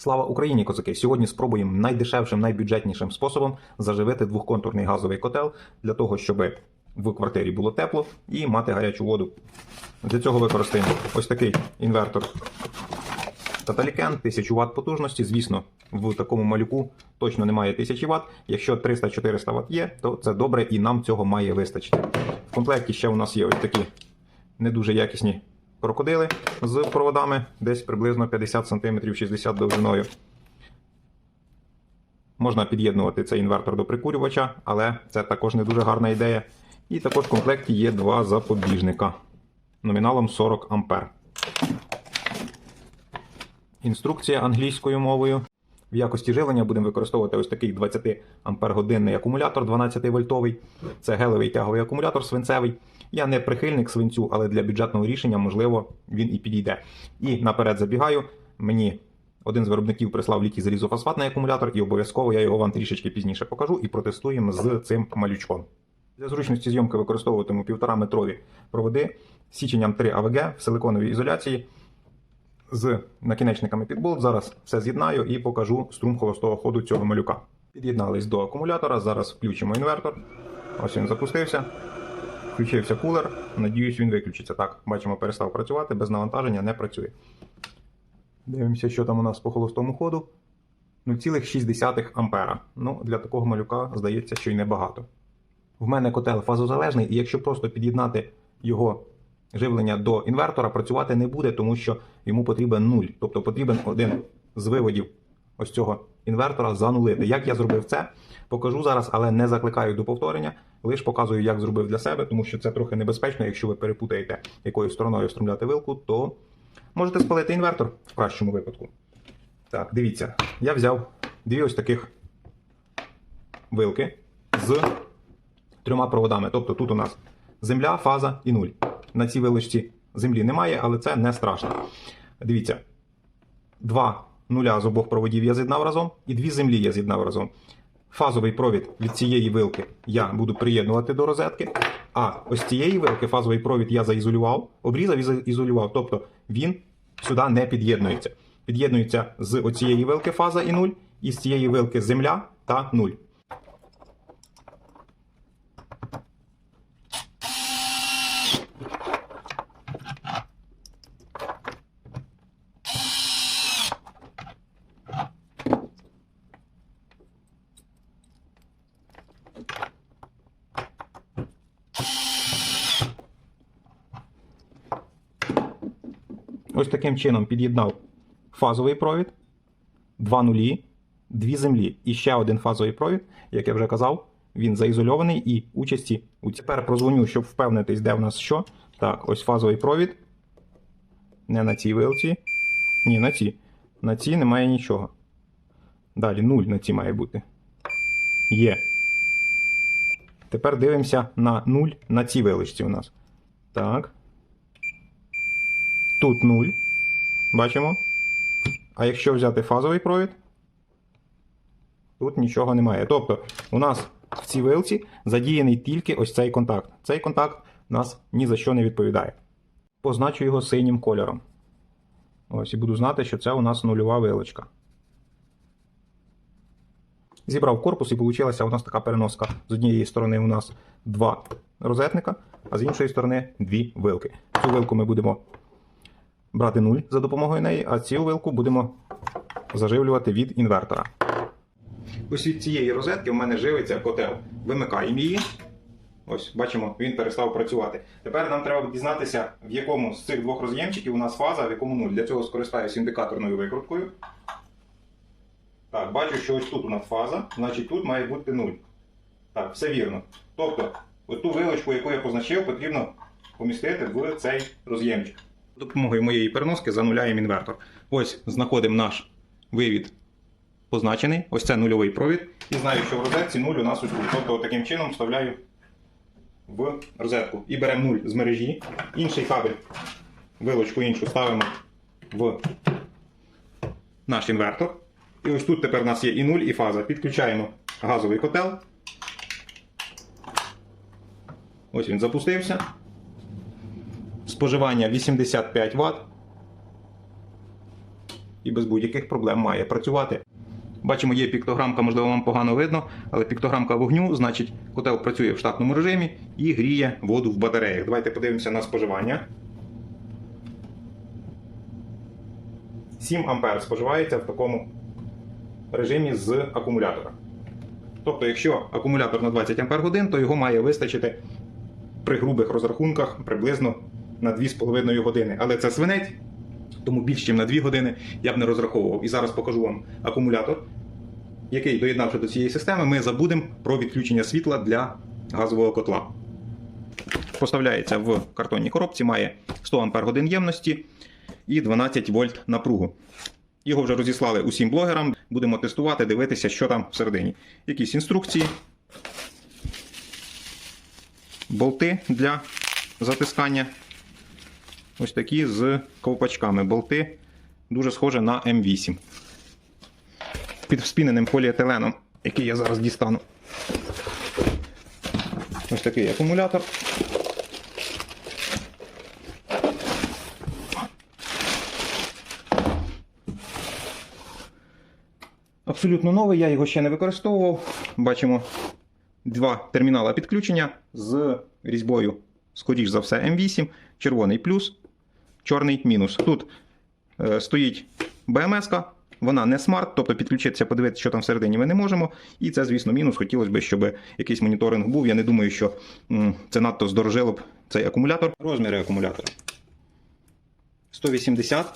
Слава Україні, козаки! Сьогодні спробуємо найдешевшим, найбюджетнішим способом заживити двохконтурний газовий котел для того, щоб в квартирі було тепло і мати гарячу воду. Для цього використаємо ось такий інвертор Таталікен, 1000 Вт потужності. Звісно, в такому малюку точно немає 1000 Вт. Якщо 300-400 Вт є, то це добре і нам цього має вистачити. В комплекті ще у нас є ось такі не дуже якісні крокодили з проводами, десь приблизно 50 см 60 довжиною. Можна під'єднувати цей інвертор до прикурювача, але це також не дуже гарна ідея. І також в комплекті є два запобіжника номіналом 40 А. Інструкція англійською мовою. В якості живлення будемо використовувати ось такий 20 ампер-годинний акумулятор 12 вольтовий. Це гелевий тяговий акумулятор свинцевий. Я не прихильник свинцю, але для бюджетного рішення, можливо, він і підійде. І наперед забігаю. Мені один з виробників прислав літій залізофосфатний акумулятор, і обов'язково я його вам трішечки пізніше покажу і протестуємо з цим малючком. Для зручності зйомки використовуватиму 1,5 метрові проводи з січенням 3 АВГ в силиконовій ізоляції з накінечниками під болт. Зараз все з'єднаю і покажу струм холостого ходу цього малюка. Під'єднались до акумулятора. Зараз включимо інвертор. Ось він запустився. Включився кулер. Надіюсь, він виключиться. Так, бачимо, перестав працювати, без навантаження не працює. Дивимося, що там у нас по холостому ходу. 0,6 ампера. Ну, для такого малюка здається, що й небагато. В мене котел фазозалежний, і якщо просто під'єднати його живлення до інвертора, працювати не буде, тому що йому потрібен нуль. Тобто потрібен один з виводів ось цього інвертора занулити. Як я зробив це, покажу зараз, але не закликаю до повторення. Лише показую, як зробив для себе, тому що це трохи небезпечно. Якщо ви перепутаєте, якою стороною струмляти вилку, то можете спалити інвертор в кращому випадку. Так, дивіться, я взяв дві ось таких вилки з трьома проводами. Тобто тут у нас земля, фаза і нуль. На цій вилочці землі немає, але це не страшно. Дивіться, два нуля з обох проводів я з'єднав разом, і дві землі я з'єднав разом. Фазовий провід від цієї вилки я буду приєднувати до розетки. А ось цієї вилки фазовий провід я заізолював, обрізав і заізолював. Тобто він сюди не під'єднується. Під'єднується з оцієї вилки фаза і нуль, і з цієї вилки земля та нуль. Ось таким чином під'єднав фазовий провід, два нулі, дві землі і ще один фазовий провід, як я вже казав, він заізольований і участі. у- Тепер прозвоню, щоб впевнитись, де в нас що. Так, ось фазовий провід. Не на цій вилці. Ні, на цій. На цій немає нічого. Далі 0 на цій має бути. Є. Тепер дивимося на 0 на цій вилочці у нас. Так. Тут 0. Бачимо. А якщо взяти фазовий провід, тут нічого немає. Тобто, у нас в цій вилці задіяний тільки ось цей контакт. Цей контакт нас ні за що не відповідає. Позначу його синім кольором. Ось і буду знати, що це у нас нульова вилочка. Зібрав корпус і вийшла у нас така переноска. З однієї сторони у нас два розетника, а з іншої сторони дві вилки. Цю вилку ми будемо брати 0 за допомогою неї, а цю вилку будемо заживлювати від інвертора. Ось від цієї розетки в мене живиться котел. Вимикаємо її. Ось, бачимо, він перестав працювати. Тепер нам треба дізнатися, в якому з цих двох роз'ємчиків у нас фаза, в якому 0. Для цього скористаюся індикаторною викруткою. Так, бачу, що ось тут у нас фаза, значить тут має бути 0. Так, все вірно. Тобто, ту вилочку, яку я позначив, потрібно помістити в цей роз'ємчик. Допомогою моєї переноски зануляємо інвертор. Ось знаходимо наш вивід позначений. Ось це нульовий провід. І знаю, що в розетці 0 у нас ось. Тобто таким чином вставляю в розетку. І беремо 0 з мережі. Інший кабель, вилочку іншу ставимо в наш інвертор. І ось тут тепер у нас є і 0, і фаза. Підключаємо газовий котел. Ось він запустився. Споживання 85 Вт. і без будь-яких проблем має працювати. Бачимо, є піктограмка, можливо, вам погано видно, але піктограмка вогню, значить, котел працює в штатному режимі і гріє воду в батареях. Давайте подивимося на споживання. 7 ампер споживається в такому режимі з акумулятора. Тобто, якщо акумулятор на 20 ампер годин, то його має вистачити при грубих розрахунках приблизно на 2,5 години. Але це свинець, тому більш ніж на 2 години я б не розраховував. І зараз покажу вам акумулятор, який, доєднавши до цієї системи, ми забудемо про відключення світла для газового котла. Поставляється в картонній коробці, має 100 ампер годин ємності і 12 вольт напругу. Його вже розіслали усім блогерам. Будемо тестувати, дивитися, що там всередині. Якісь інструкції, болти для затискання. Ось такі з ковпачками. Болти дуже схожі на М8. Під вспіненим поліетиленом, який я зараз дістану. Ось такий акумулятор. Абсолютно новий, я його ще не використовував. Бачимо два термінала підключення з різьбою, скоріш за все, М8, червоний плюс, чорний мінус. Тут е, стоїть БМС, вона не смарт, тобто підключитися, подивитися, що там всередині ми не можемо. І це, звісно, мінус. Хотілося б, щоб якийсь моніторинг був. Я не думаю, що м, це надто здорожило б цей акумулятор. Розміри акумулятора 180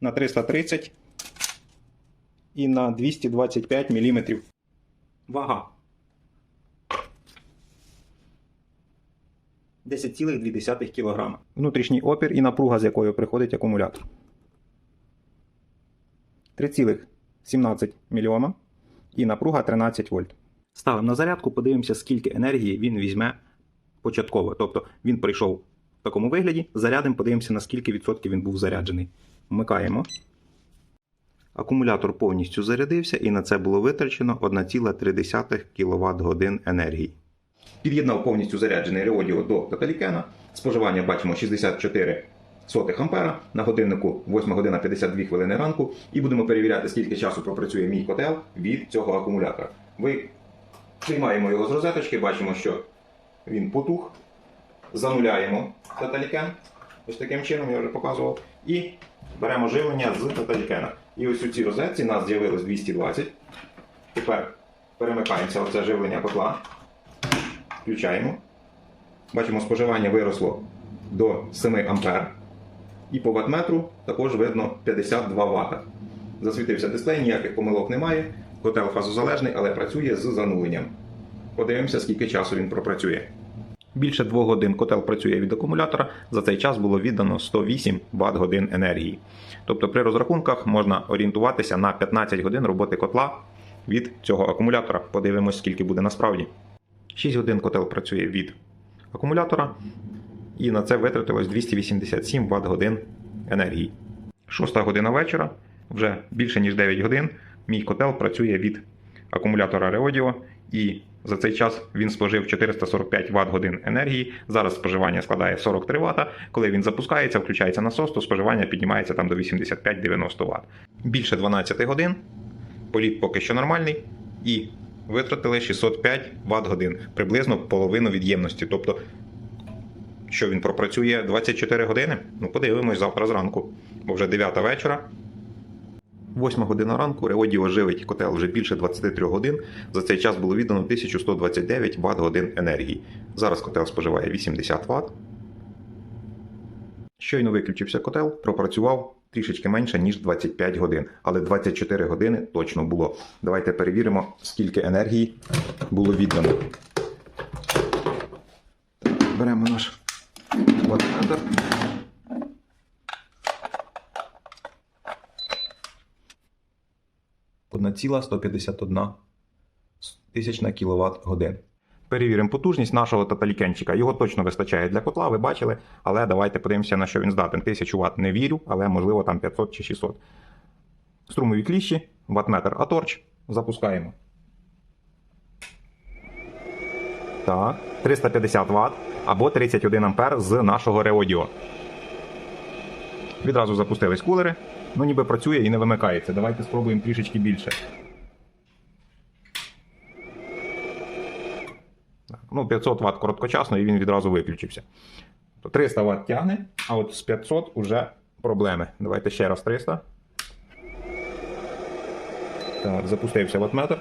на 330 і на 225 мм. Вага 10,2 кг. Внутрішній опір і напруга, з якою приходить акумулятор. 3,17 мільйома і напруга 13 вольт. Ставимо на зарядку, подивимося, скільки енергії він візьме початково. Тобто він прийшов в такому вигляді, зарядимо, подивимося, на скільки відсотків він був заряджений. Вмикаємо. Акумулятор повністю зарядився і на це було витрачено 1,3 кВт годин енергії. Під'єднав повністю заряджений реодіо до каталікена. Споживання бачимо 64 сотих ампера. На годиннику 8 година 52 хвилини ранку. І будемо перевіряти, скільки часу пропрацює мій котел від цього акумулятора. Ви приймаємо його з розеточки, бачимо, що він потух. Зануляємо каталікен. Ось таким чином я вже показував. І беремо живлення з каталікена. І ось у цій розетці нас з'явилось 220. Тепер перемикаємося в це живлення котла. Включаємо. Бачимо, споживання виросло до 7 А. І по ватметру також видно 52 Вт. Засвітився дисплей, ніяких помилок немає. Котел фазозалежний, але працює з зануленням. Подивимося, скільки часу він пропрацює. Більше 2 годин котел працює від акумулятора. За цей час було віддано 108 Вт годин енергії. Тобто при розрахунках можна орієнтуватися на 15 годин роботи котла від цього акумулятора. Подивимось, скільки буде насправді. 6 годин котел працює від акумулятора, і на це витратилось 287 Вт годин енергії. 6 година вечора, вже більше ніж 9 годин, мій котел працює від акумулятора Reodio, і за цей час він спожив 445 Вт годин енергії. Зараз споживання складає 43 Вт. Коли він запускається, включається насос, то споживання піднімається там до 85-90 Вт. Більше 12 годин. Політ поки що нормальний. І витратили 605 Вт годин, приблизно половину від ємності. Тобто, що він пропрацює 24 години? Ну, подивимось завтра зранку, бо вже 9 вечора. 8 година ранку Реодіо живить котел вже більше 23 годин. За цей час було віддано 1129 Вт годин енергії. Зараз котел споживає 80 Вт. Щойно виключився котел, пропрацював трішечки менше, ніж 25 годин, але 24 години точно було. Давайте перевіримо, скільки енергії було віддано. Беремо наш ватметр. Одна ціла 151 тисячна кіловат годин. Перевіримо потужність нашого таталікенчика. Його точно вистачає для котла, ви бачили. Але давайте подивимося, на що він здатен. 1000 Вт не вірю, але можливо там 500 чи 600. Струмові кліщі, ватметр Аторч. Запускаємо. Так, 350 Вт або 31 А з нашого Реодіо. Відразу запустились кулери. Ну ніби працює і не вимикається. Давайте спробуємо трішечки більше. Ну, 500 Вт короткочасно і він відразу виключився. 300 Вт тягне, а от з 500 вже проблеми. Давайте ще раз 300. Так, запустився ватметр.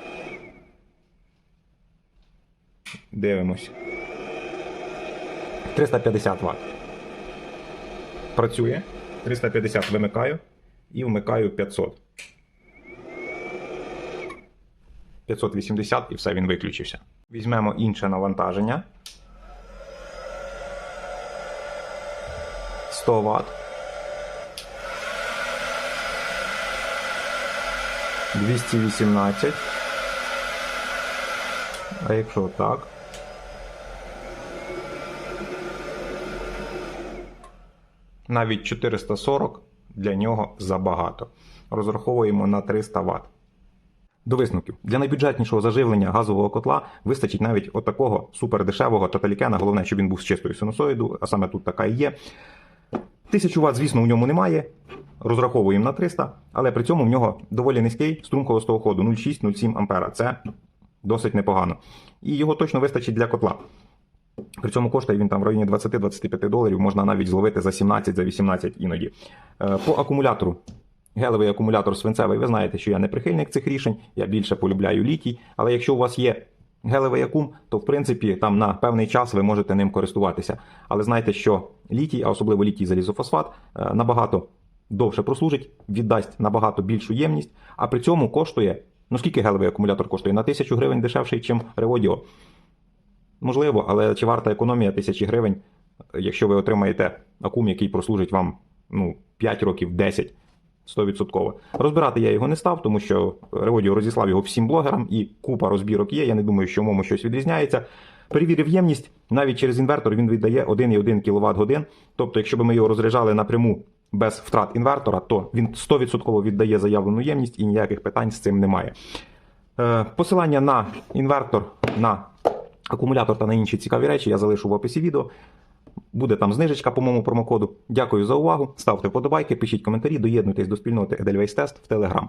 Дивимось. 350 Вт. Працює. 350 вимикаю і вмикаю 500. 580 і все, він виключився. Візьмемо інше навантаження. 100 Вт. 218. А якщо так? Навіть 440 для нього забагато. Розраховуємо на 300 Вт. До висновків. Для найбюджетнішого заживлення газового котла вистачить навіть отакого супердешевого таталікена. Головне, щоб він був з чистою синусоїду, а саме тут така і є. 1000 Вт, звісно, у ньому немає. Розраховуємо на 300, але при цьому в нього доволі низький струм холостого ходу 0,6-0,7 ампера. Це досить непогано. І його точно вистачить для котла. При цьому коштує він там в районі 20-25 доларів, можна навіть зловити за 17, за 18 іноді. Е, По акумулятору. Гелевий акумулятор свинцевий, ви знаєте, що я не прихильник цих рішень, я більше полюбляю літій. Але якщо у вас є гелевий акум, то в принципі там на певний час ви можете ним користуватися. Але знайте, що літій, а особливо літій залізофосфат, е, набагато довше прослужить, віддасть набагато більшу ємність, а при цьому коштує. Ну скільки гелевий акумулятор коштує? На 1000 гривень дешевший, ніж Реводіо. Можливо, але чи варта економія тисячі гривень, якщо ви отримаєте акум, який прослужить вам ну, 5 років, 10, 100%. Розбирати я його не став, тому що Реводіо розіслав його всім блогерам і купа розбірок є. Я не думаю, що в моєму щось відрізняється. Перевірив ємність, навіть через інвертор він віддає 1,1 кВт годин. Тобто, якщо б ми його розряджали напряму без втрат інвертора, то він 100% віддає заявлену ємність і ніяких питань з цим немає. Е, Посилання на інвертор, на акумулятор та на інші цікаві речі я залишу в описі відео. Буде там знижечка по моєму промокоду. Дякую за увагу. Ставте вподобайки, пишіть коментарі, доєднуйтесь до спільноти Edelweiss Test в Telegram.